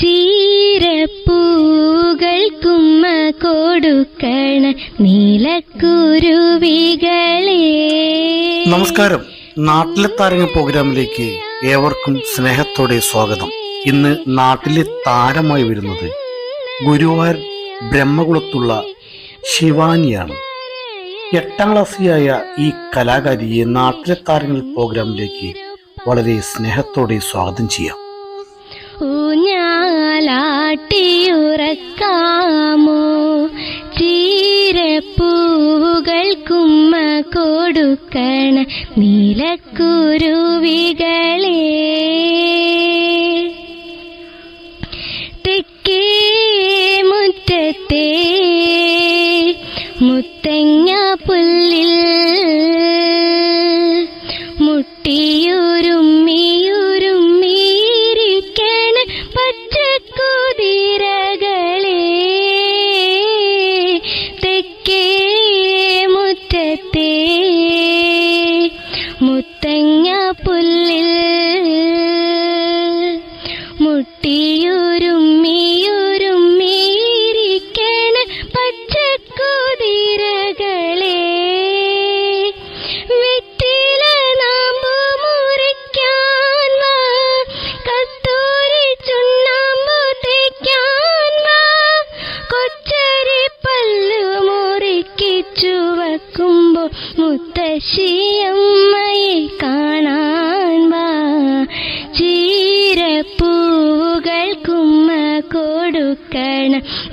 ചീരപ്പൂകൾക്കുമ്മ കൊടുക്കണ നീലക്കുരുവികളെ. നമസ്കാരം. നാട്ടിലെ താരങ്ങൾ പ്രോഗ്രാമിലേക്ക് ഏവർക്കും സ്നേഹത്തോടെ സ്വാഗതം. ഇന്ന് നാട്ടിലെ താരമായി വരുന്നത് ഗുരുവായൂർ ബ്രഹ്മകുളത്തുള്ള ശിവാനിയാണ്. എട്ടാം ക്ലാസ്സിയായ ഈ കലാകാരിയെ നാട്ടിലെ താരങ്ങൾ പ്രോഗ്രാമിലേക്ക് വളരെ സ്നേഹത്തോടെ സ്വാഗതം ചെയ്യാം. ഊഞ്ഞാലാട്ടിയുറക്കാമോ ചീരപ്പൂവുകൾക്കുമ്മ കൊടുക്കണ. നീലക്കുരുവികളെ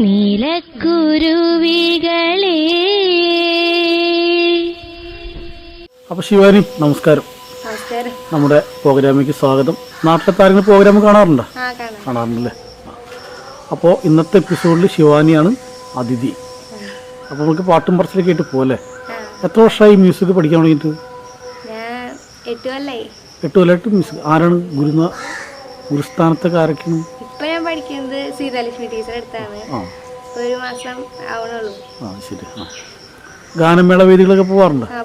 നീലക്കുരുവികളെ. അപ്പൊ ശിവാനി നമസ്കാരം. നമസ്കാരം. നമ്മുടെ പ്രോഗ്രാമിലേക്ക് സ്വാഗതം. നാട്ടിലെ താരങ്ങൾ പ്രോഗ്രാം കാണാറുണ്ടോ? ആ കാണാം കാണാറുണ്ടല്ലേ? അപ്പോൾ ഇന്നത്തെ എപ്പിസോഡിൽ ശിവാനിയാണ് അതിഥി. അപ്പോൾ നമുക്ക് പാട്ടും പറച്ചിലേക്ക് ആയിട്ട് പോലെ എത്ര വർഷമായി മ്യൂസിക് പഠിക്കാൻ തുടങ്ങിയിട്ട്? ഞാൻ എട്ട് കൊല്ലമായിട്ട് മ്യൂസിക് ആരാണ് ഗുരുന ഗുരുസ്ഥാനത്തൊക്കെ ആരൊക്കെയാണ്? സീതാലക്ഷ്മി ടീച്ചർ അടുത്താണ്. ഒരു മാസം ആവണുള്ളൂ. ആ ശരി. ആ. ഗാനമേള വേദികളൊക്കെ പോവാറുണ്ട്? ആ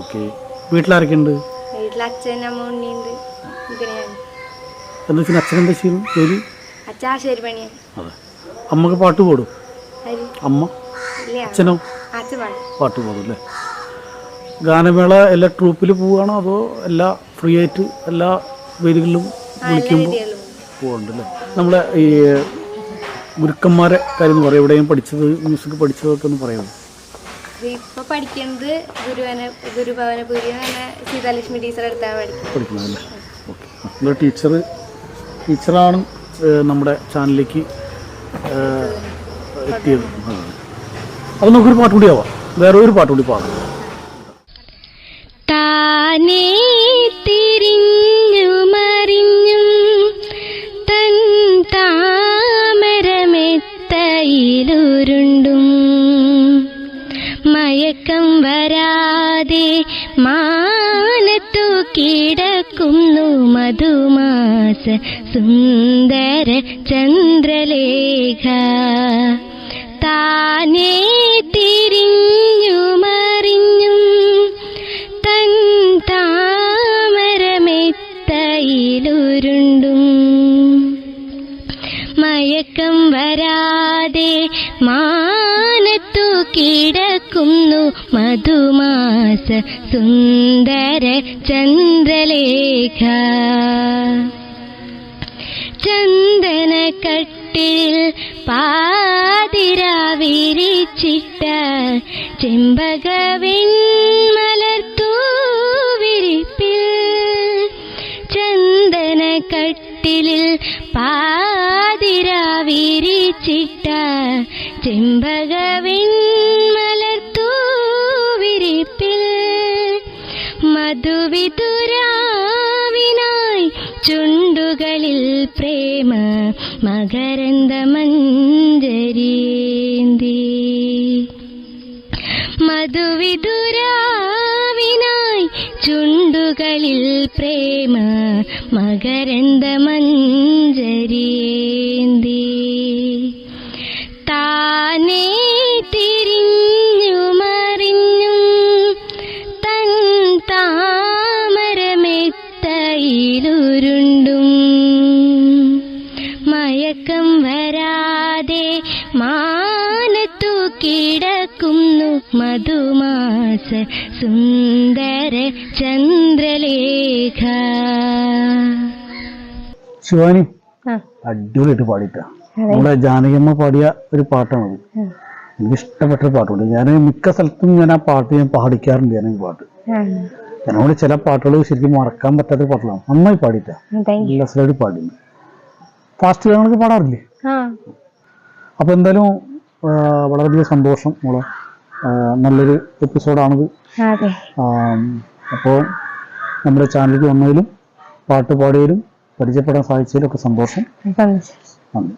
ഓക്കെ. വീട്ടിലാരൊക്കെ ഉണ്ട് വീട്ടിൽ അച്ഛൻ അമ്മ ഉണ്ണിയുണ്ട് എന്താ വെച്ചാൽ അച്ഛനെന്താ ചെയ്യും ജോലി? അച്ഛൻ ആശേരി പണിയാണ് അതെ. അമ്മയ്ക്ക് പാട്ട് പാടും അമ്മ? ഇല്ല. അച്ഛനോ? അച്ഛൻ പാടും. പാട്ട് പാടും അല്ലേ ഗാനമേള എല്ലാ ട്രൂപ്പിൽ പോവുകയാണോ അതോ എല്ലാ ഫ്രീ ആയിട്ട് എല്ലാ വേദികളിലും വിളിക്കുമ്പോൾ അല്ലേ നമ്മളെ ഈ ഗുരുക്കന്മാരെ കാര്യം പറയാം എവിടെയും പഠിച്ചത് മ്യൂസിക് പഠിച്ചതൊക്കെ ഒന്ന് പറയാമോ? ഇപ്പൊ പഠിക്കുന്നത് ഗുരുവന ഗുരുഭവനപുരി സീതാലക്ഷ്മി ടീച്ചർ അടുത്താണ് പഠിക്കുന്നത്. ഓക്കെ ടീച്ചർ ടീച്ചറാണ് നമ്മുടെ ചാനലിലേക്ക് എത്തിയത്. അത് നമുക്കൊരു പാട്ട് കൂടി ആവാം. വേറെ ഒരു പാട്ട് കൂടി പാടാം. താനേ തിരിഞ്ഞു മയക്കം വരാതെ മാനത്തു കിടക്കുന്നു മധുമാസ സുന്ദര ചന്ദ്രലേഖ. താനേ മയക്കം വരാതെ മാനത്തു കിടക്കുന്നു മധുമാസ സുന്ദര ചന്ദ്രലേഖ. ചന്ദന കട്ടിൽ പാതിരാവിരിച്ചിട്ട ചെമ്പകവിന്മലർത്തൂവിരിപ്പിൽ ചന്ദനക്കട്ടിലിൽ ചെമ്പകവിൻ ചെമ്പകവിന്മലർത്തൂവിരിപ്പിൽ മധുവിതുരാവിനായി ചുണ്ടുകളിൽ പ്രേമ മകരന്ദ മഞ്ജരീന്തി മധുവിതുരാവിനായി ചുണ്ടുകളിൽ പ്രേമ മകരന്ദ താമരമെത്തയിലുരുണ്ടും മയക്കം വരാതെ മാനത്തു കിടക്കുന്നു മധുമാസ സുന്ദര ചന്ദ്രലേഖ. ശിവാനി അടിപൊളിയായിട്ട് പാടിയിട്ടാ. നമ്മുടെ ജാനകിയമ്മ പാടിയ ഒരു പാട്ടാണത് എനിക്ക് ഇഷ്ടപ്പെട്ട പാട്ടുണ്ട്. ഞാൻ മിക്ക സ്ഥലത്തും ഞാൻ ആ പാട്ട് ഞാൻ പാടിക്കാറുണ്ട് ഞാൻ ഈ പാട്ട് എന്നോട് ചില പാട്ടുകൾ ശരിക്കും മറക്കാൻ പറ്റാത്ത പാട്ടുകളാണ് നന്നായി പാടിയിട്ടാണ് പാടുന്നു ഫാസ്റ്റ് ഗാനങ്ങളൊക്കെ പാടാറില്ലേ? അപ്പൊ എന്തായാലും വളരെയധികം സന്തോഷം നമ്മൾ നല്ലൊരു എപ്പിസോഡാണിത്. അപ്പോ അപ്പോൾ നമ്മുടെ ചാനലിൽ വന്നതിലും പാട്ട് പാടിയതിലും പരിചയപ്പെടാൻ സാധിച്ചതിലും ഒക്കെ സന്തോഷം. നന്ദി.